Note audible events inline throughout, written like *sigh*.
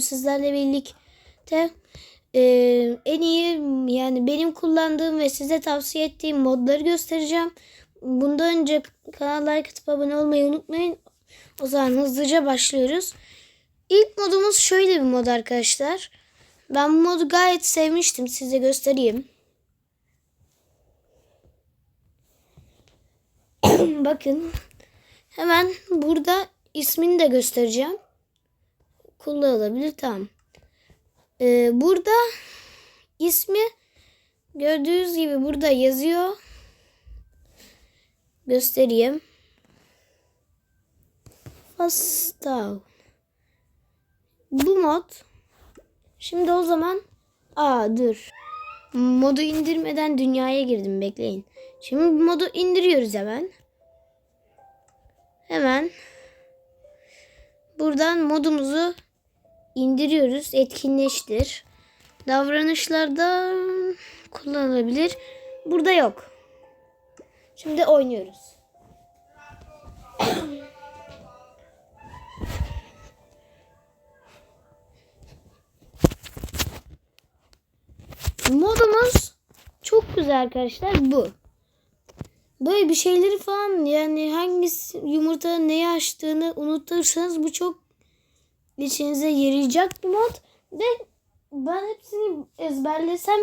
Sizlerle birlikte e, en iyi yani benim kullandığım ve size tavsiye ettiğim modları göstereceğim. Bundan önce kanala like atıp abone olmayı unutmayın. O zaman hızlıca başlıyoruz. İlk modumuz şöyle bir mod arkadaşlar. Ben bu modu gayet sevmiştim. Size göstereyim. *coughs* Bakın. Hemen burada ismini de göstereceğim. Kullanılabilir tamam. Ee, burada ismi gördüğünüz gibi burada yazıyor. Göstereyim. Fastav. Bu mod. Şimdi o zaman aa dur. Modu indirmeden dünyaya girdim bekleyin. Şimdi modu indiriyoruz hemen. Hemen buradan modumuzu indiriyoruz. Etkinleştir. Davranışlarda kullanılabilir. Burada yok. Şimdi oynuyoruz. *coughs* Modumuz çok güzel arkadaşlar bu. Böyle bir şeyleri falan yani hangisi yumurta neyi açtığını unutursanız bu çok içinize yarayacak bir mod. Ve ben hepsini ezberlesem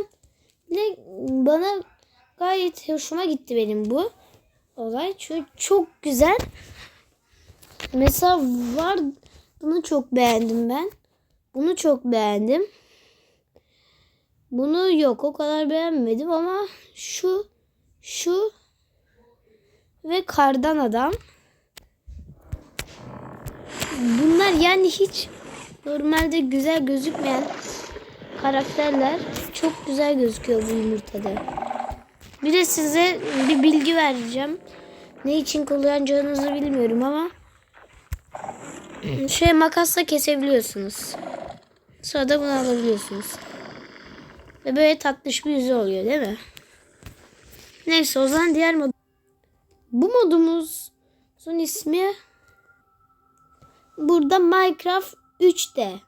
bile bana gayet hoşuma gitti benim bu olay. Çünkü çok güzel. Mesela var bunu çok beğendim ben. Bunu çok beğendim. Bunu yok o kadar beğenmedim ama şu şu ve kardan adam. Bunlar yani hiç normalde güzel gözükmeyen karakterler çok güzel gözüküyor bu yumurtada. Bir de size bir bilgi vereceğim. Ne için kullanacağınızı bilmiyorum ama şey makasla kesebiliyorsunuz. Sonra da bunu alabiliyorsunuz. Ve böyle tatlış bir yüzü oluyor değil mi? Neyse o zaman diğer mod. Bu modumuzun ismi burada Minecraft 3D.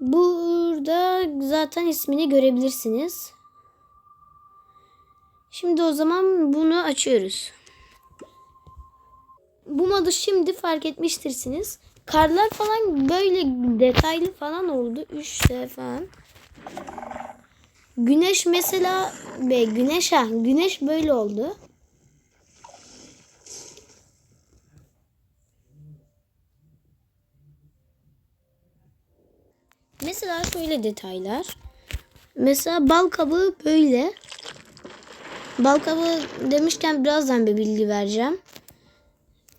Burada zaten ismini görebilirsiniz. Şimdi o zaman bunu açıyoruz. Bu modu şimdi fark etmiştirsiniz. Karlar falan böyle detaylı falan oldu. 3D falan. Güneş mesela be güneş ha güneş böyle oldu. Mesela şöyle detaylar. Mesela bal kabuğu böyle. Bal kabuğu demişken birazdan bir bilgi vereceğim.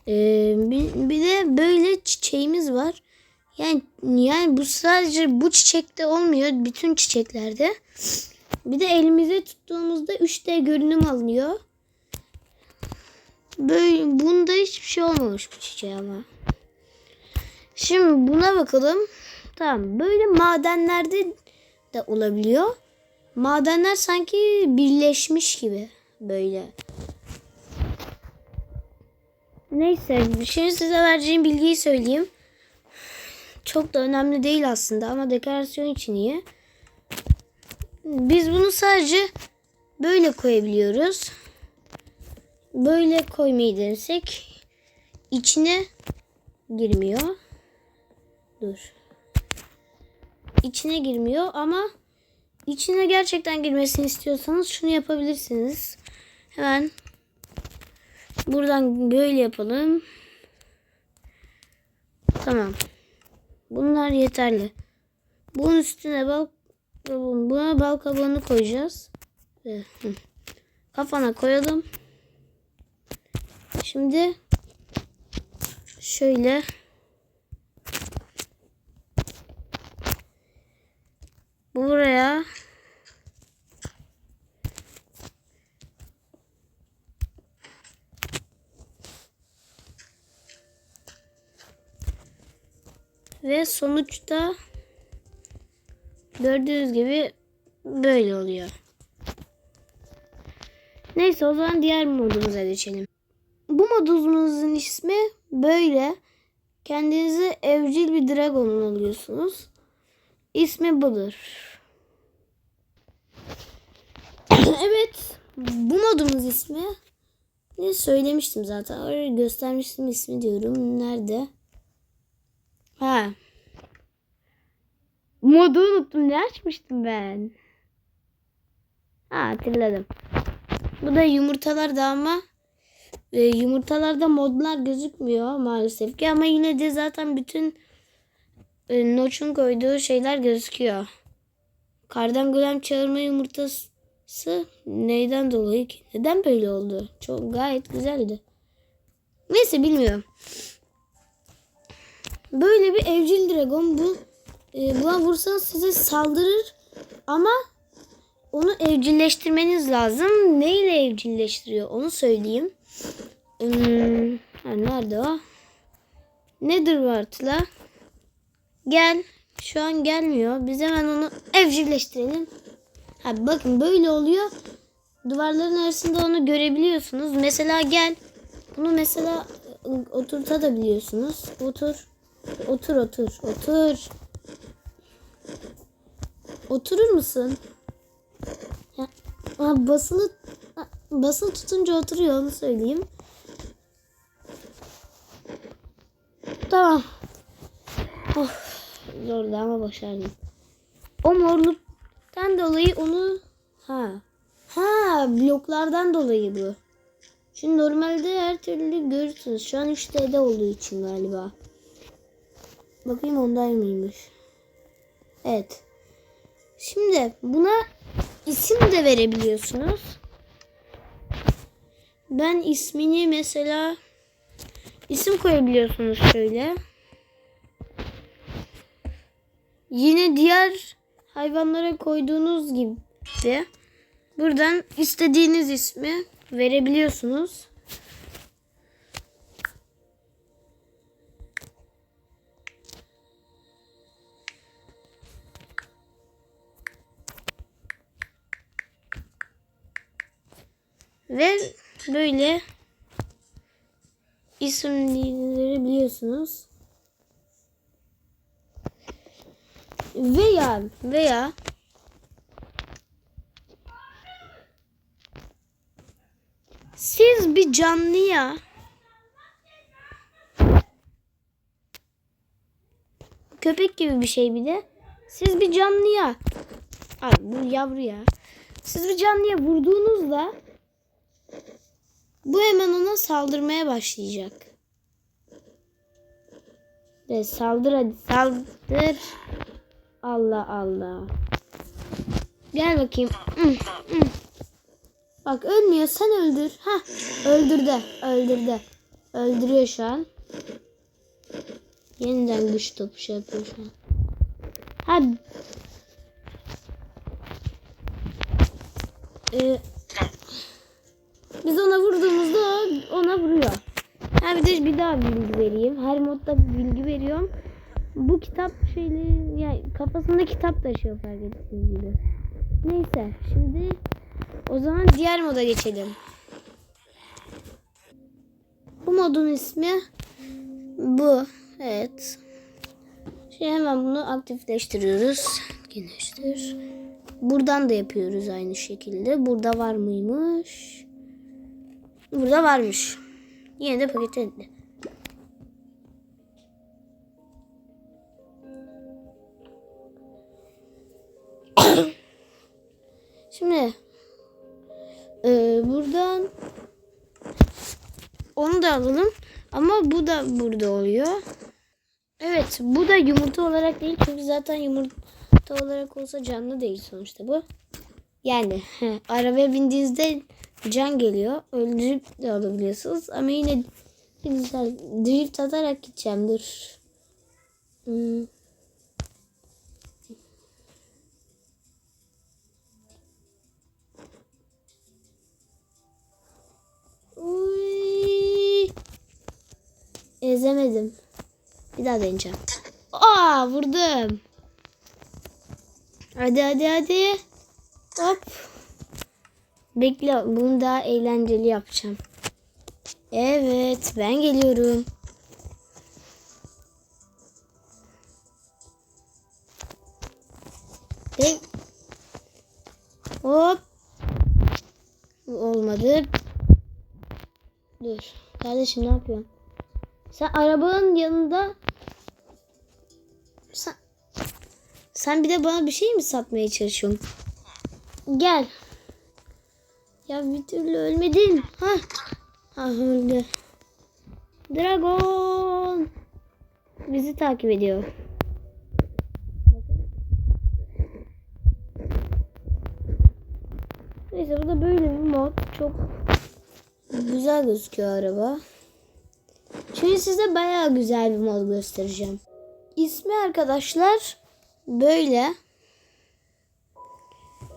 Ee, bir, bir de böyle çiçeğimiz var. Yani yani bu sadece bu çiçekte olmuyor. Bütün çiçeklerde. Bir de elimize tuttuğumuzda 3D görünüm alınıyor. Böyle bunda hiçbir şey olmamış bu çiçeğe ama. Şimdi buna bakalım. Tamam. Böyle madenlerde de olabiliyor. Madenler sanki birleşmiş gibi böyle. Neyse şimdi size vereceğim bilgiyi söyleyeyim. Çok da önemli değil aslında ama dekorasyon için iyi. Biz bunu sadece böyle koyabiliyoruz. Böyle koymayı denesek içine girmiyor. Dur. İçine girmiyor ama içine gerçekten girmesini istiyorsanız şunu yapabilirsiniz. Hemen buradan böyle yapalım. Tamam. Bunlar yeterli. Bunun üstüne bal buna bal kabuğunu koyacağız. Kafana koyalım. Şimdi şöyle buraya sonuçta gördüğünüz gibi böyle oluyor. Neyse o zaman diğer modumuza geçelim. Bu modumuzun ismi böyle. Kendinizi evcil bir dragon oluyorsunuz. ismi budur. *coughs* evet. Bu modumuz ismi. Ne söylemiştim zaten. Oraya göstermiştim ismi diyorum. Nerede? Ha. Modu unuttum. Ne açmıştım ben? Ha hatırladım. Bu da yumurtalarda ama e, yumurtalarda modlar gözükmüyor maalesef ki ama yine de zaten bütün e, Noç'un koyduğu şeyler gözüküyor. Kardan golem çağırma yumurtası neyden dolayı ki? Neden böyle oldu? Çok gayet güzeldi. Neyse bilmiyorum. Böyle bir evcil dragon bu. E, buna vursanız size saldırır ama onu evcilleştirmeniz lazım. Ne ile evcilleştiriyor onu söyleyeyim. Hmm, nerede o? Nedir Bartla? Gel. Şu an gelmiyor. Biz hemen onu evcilleştirelim. Ha, bakın böyle oluyor. Duvarların arasında onu görebiliyorsunuz. Mesela gel. Bunu mesela oturtabiliyorsunuz. Otur. Otur otur. Otur. Oturur musun? Ya, basılı basılı tutunca oturuyor onu söyleyeyim. Tamam. Oh, zordu ama başardım. O morluktan dolayı onu ha ha bloklardan dolayı bu. Şimdi normalde her türlü görürsünüz. Şu an 3D'de olduğu için galiba. Bakayım onday mıymış? Evet. Şimdi buna isim de verebiliyorsunuz. Ben ismini mesela isim koyabiliyorsunuz şöyle. Yine diğer hayvanlara koyduğunuz gibi buradan istediğiniz ismi verebiliyorsunuz. Ve böyle isimleri biliyorsunuz. Veya veya siz bir canlıya köpek gibi bir şey bir de siz bir canlıya ay bu yavru ya siz bir canlıya vurduğunuzda bu hemen ona saldırmaya başlayacak. Ve saldır hadi saldır. Allah Allah. Gel bakayım. Bak ölmüyor sen öldür. Ha öldürdü öldürdü. Öldürüyor şu an. Yeniden güç topu şey yapıyor şu an. Ha. Ee, biz ona vurduğumuzda o ona vuruyor. Ha bir de bir daha bilgi vereyim. Her modda bilgi veriyorum. Bu kitap şeyleri yani kafasında kitap taşıyor fark ettiğiniz gibi. Neyse şimdi o zaman diğer moda geçelim. Bu modun ismi bu. Evet. Şimdi hemen bunu aktifleştiriyoruz. Geniştir. Buradan da yapıyoruz aynı şekilde. Burada var mıymış? Burada varmış. Yine de paket edildi. *coughs* Şimdi e, buradan onu da alalım. Ama bu da burada oluyor. Evet bu da yumurta olarak değil. Çünkü zaten yumurta olarak olsa canlı değil sonuçta bu. Yani *laughs* arabaya bindiğinizde can geliyor. Öldürüp de alabiliyorsunuz. Ama yine güzel drift atarak gideceğim. Dur. Hmm. Ezemedim. Bir daha deneyeceğim. Aa vurdum. Hadi hadi hadi. Hop. Bekle bunu daha eğlenceli yapacağım. Evet ben geliyorum. Ve hop olmadı. Dur. Kardeşim ne yapıyorsun? Sen arabanın yanında sen, sen bir de bana bir şey mi satmaya çalışıyorsun? Gel. Ya bir türlü ölmedin. Ha. Ha öldü. Dragon. Bizi takip ediyor. Neyse bu da böyle bir mod. Çok güzel gözüküyor araba. Şimdi size bayağı güzel bir mod göstereceğim. İsmi arkadaşlar böyle.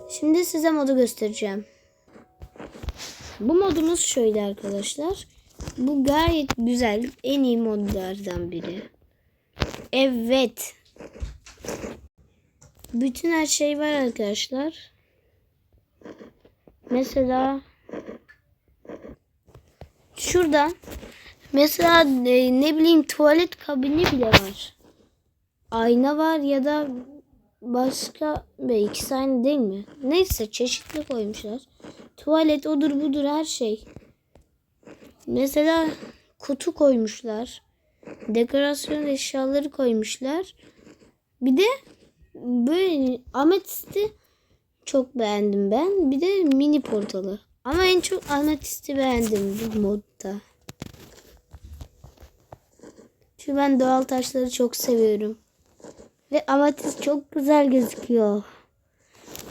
Şimdi size modu göstereceğim. Bu modumuz şöyle arkadaşlar. Bu gayet güzel. En iyi modlardan biri. Evet. Bütün her şey var arkadaşlar. Mesela şuradan mesela e, ne bileyim tuvalet kabini bile var. Ayna var ya da başka ve ikisi aynı değil mi? Neyse çeşitli koymuşlar. Tuvalet odur budur her şey. Mesela kutu koymuşlar. Dekorasyon eşyaları koymuşlar. Bir de böyle ametisti çok beğendim ben. Bir de mini portalı. Ama en çok ametisti beğendim bu modda. Çünkü ben doğal taşları çok seviyorum. Ve ametist çok güzel gözüküyor.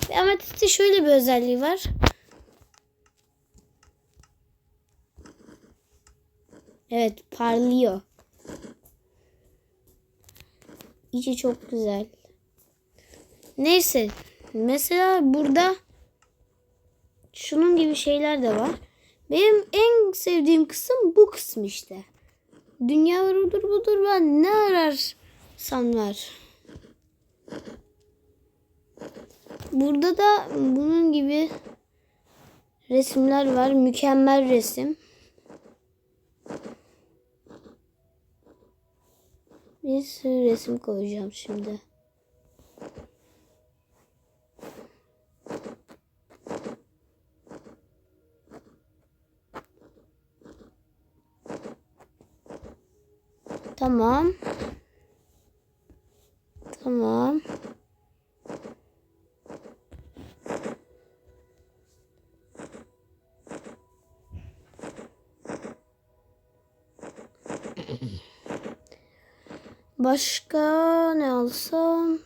Ve ametistin şöyle bir özelliği var. Evet parlıyor. İçi çok güzel. Neyse. Mesela burada şunun gibi şeyler de var. Benim en sevdiğim kısım bu kısım işte. Dünya odur budur ben ne ararsan var. Burada da bunun gibi resimler var. Mükemmel resim. Bir sürü resim koyacağım şimdi. Tamam. Başka ne alsam?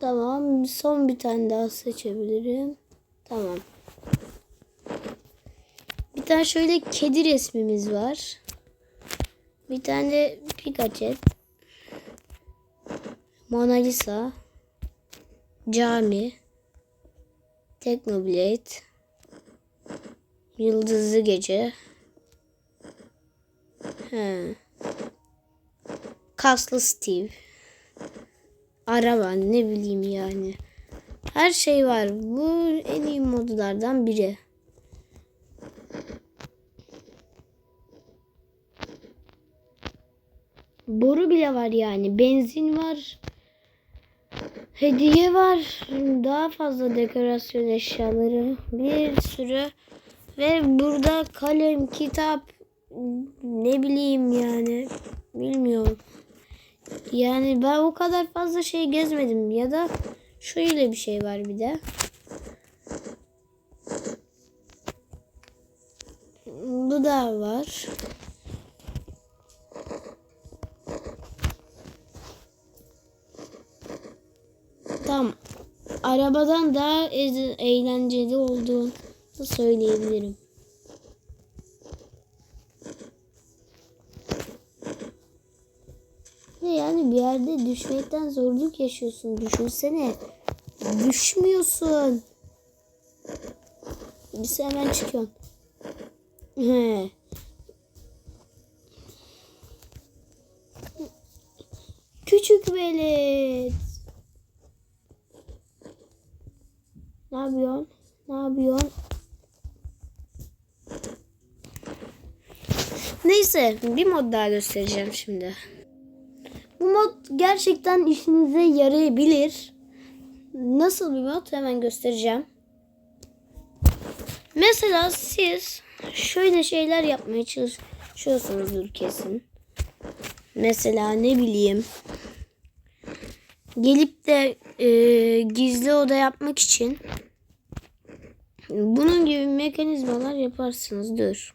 Tamam. Son bir tane daha seçebilirim. Tamam. Bir tane şöyle kedi resmimiz var. Bir tane Pikachu. Mona Lisa. Cami. Technoblade. Yıldızlı Gece. He. Kaslı Steve. Araba ne bileyim yani. Her şey var. Bu en iyi modlardan biri. Boru bile var yani. Benzin var. Hediye var. Daha fazla dekorasyon eşyaları. Bir sürü. Ve burada kalem, kitap, ne bileyim yani. Bilmiyorum. Yani ben o kadar fazla şey gezmedim. Ya da şöyle bir şey var bir de. Bu da var. Tam arabadan daha eğlenceli olduğunu söyleyebilirim. Ve yani bir yerde düşmekten zorluk yaşıyorsun. Düşünsene. Düşmüyorsun. Biz hemen çıkıyorsun. He. Küçük velet. Ne yapıyorsun? Ne yapıyorsun? Neyse bir mod daha göstereceğim şimdi. Bu mod gerçekten işinize yarayabilir. Nasıl bir mod hemen göstereceğim. Mesela siz şöyle şeyler yapmaya çalışıyorsunuzdur kesin. Mesela ne bileyim gelip de e, gizli oda yapmak için bunun gibi mekanizmalar yaparsınız. Dur.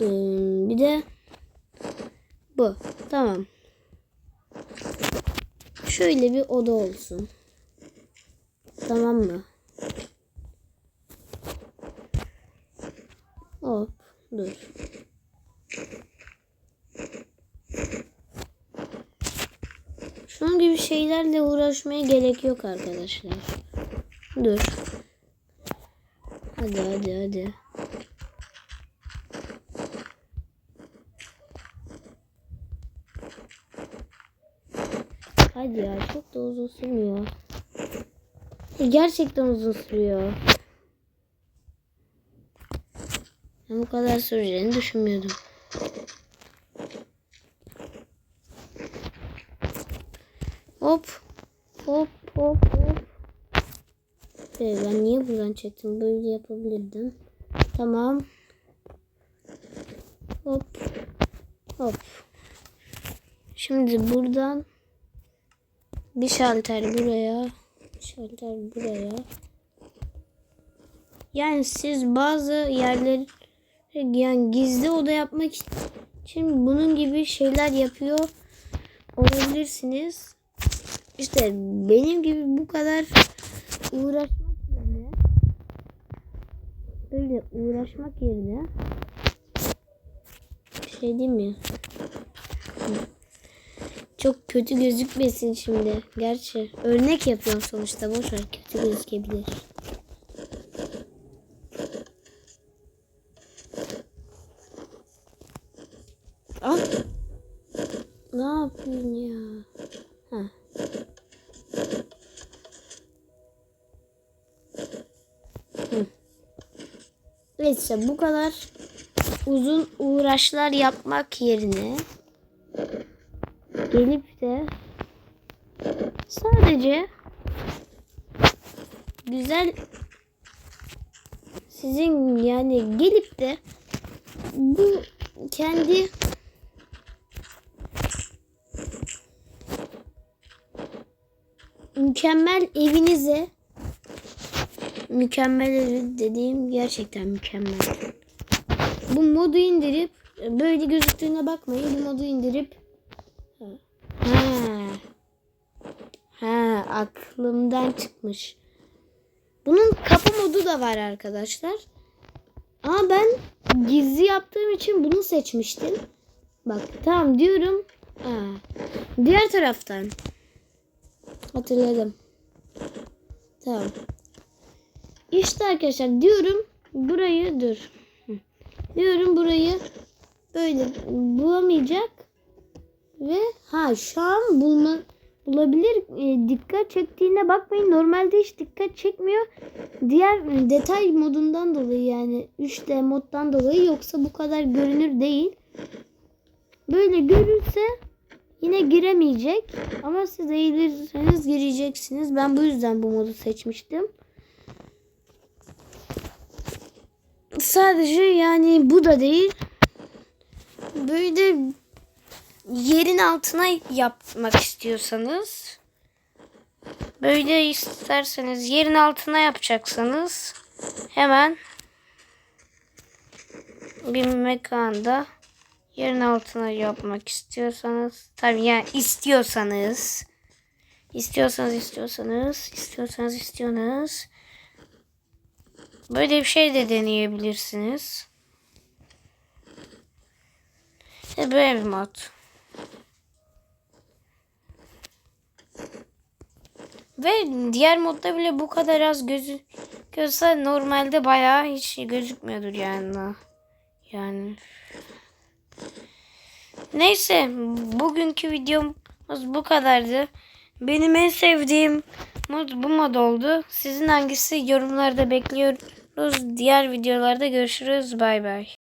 Ee, bir de bu. Tamam. Şöyle bir oda olsun. Tamam mı? Hop. Dur. Şunun gibi şeylerle uğraşmaya gerek yok arkadaşlar. Dur. Hadi hadi hadi. Hadi ya çok da uzun sürmüyor. Gerçekten uzun sürüyor. Ben bu kadar süreceğini düşünmüyordum. Hop. Hop hop hop. Ee, ben niye buradan çektim? Böyle yapabilirdim. Tamam. Hop. Hop. Şimdi buradan bir şalter buraya. Şalter buraya. Yani siz bazı yerleri yani gizli oda yapmak için bunun gibi şeyler yapıyor olabilirsiniz. İşte benim gibi bu kadar uğraşmak yerine öyle uğraşmak yerine bir şey değil mi? Çok kötü gözükmesin şimdi. Gerçi örnek yapıyorum sonuçta. Boş ver kötü gözükebilir. Al. Ne yapıyorsun ya? Ha. Hı. Bu kadar uzun uğraşlar yapmak yerine gelip de sadece güzel sizin yani gelip de bu kendi mükemmel evinize mükemmel evi dediğim gerçekten mükemmel. Bu modu indirip böyle gözüktüğüne bakmayın. Bu modu indirip Ha. Ha, aklımdan çıkmış. Bunun kapı modu da var arkadaşlar. Ama ben gizli yaptığım için bunu seçmiştim. Bak tamam diyorum. Ha. Diğer taraftan. Hatırladım. Tamam. İşte arkadaşlar diyorum burayı dur. Diyorum burayı böyle bulamayacak ve ha şu an bulma bulabilir E, dikkat çektiğine bakmayın. Normalde hiç dikkat çekmiyor. Diğer e, detay modundan dolayı yani 3D moddan dolayı yoksa bu kadar görünür değil. Böyle görürse yine giremeyecek. Ama siz eğilirseniz gireceksiniz. Ben bu yüzden bu modu seçmiştim. Sadece yani bu da değil. Böyle yerin altına yapmak istiyorsanız böyle isterseniz yerin altına yapacaksanız hemen bir mekanda yerin altına yapmak istiyorsanız tabii yani istiyorsanız istiyorsanız istiyorsanız istiyorsanız istiyorsanız böyle bir şey de deneyebilirsiniz. Böyle bir mod. Ve diğer modda bile bu kadar az gözüküyorsa normalde bayağı hiç gözükmüyordur yani. Yani. Neyse bugünkü videomuz bu kadardı. Benim en sevdiğim mod bu mod oldu. Sizin hangisi yorumlarda bekliyoruz. Diğer videolarda görüşürüz. Bay bay.